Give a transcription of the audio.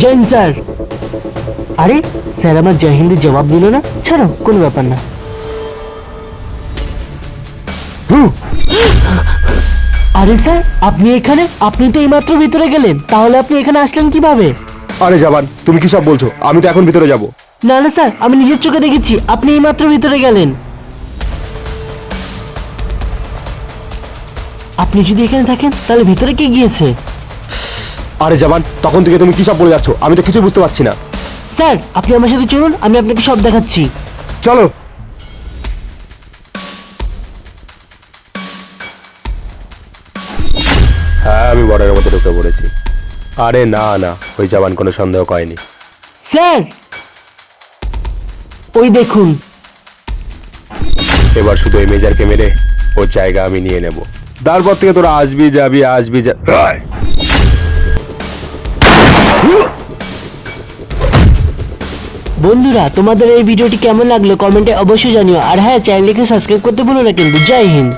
Jain sir. আরে sir আমার জয় হিন্দি জবাব দিল না। ছাড়ো কোনো ব্যাপার না। আরে স্যার আপনি এখানে? আপনি তো এইমাত্র ভিতরে গেলেন। তাহলে আপনি এখানে আসলেন কীভাবে? আরে জবান তুমি কি সব বলছো? আমি তো এখন ভিতরে যাব। না না স্যার আমি নিজের চোখে দেখেছি। আপনি এইমাত্র ভিতরে গেলেন। আপনি যদি এখানে থাকেন তাহলে ভিতরে কে গিয়েছে? আরে জবান তখন থেকে তুমি কি সব বলে যাচ্ছ? আমি তো কিছু বুঝতে পারছি না। স্যার আপনি আমার সাথে চলুন আমি আপনাকে সব দেখাচ্ছি। চলো। হ্যাঁ আমি বর্ডারের মধ্যে ঢুকে পড়েছি। আরে না না ওই জবান কোনো সন্দেহ করেনি। স্যার! ওই দেখুন। এবার শুধু এই মেজারকে মেরে ওর জায়গা আমি নিয়ে নেব। তারপর থেকে তোরা আসবি যাবি আসবি যা বন্ধুরা তোমাদের এই ভিডিওটি কেমন লাগল? কমেন্টে অবশ্যই জানিও। আর হ্যাঁ চ্যানেলটিকে সাবস্ক্রাইব করতে ভুলো না কিন্তু। জয় হিন্দ!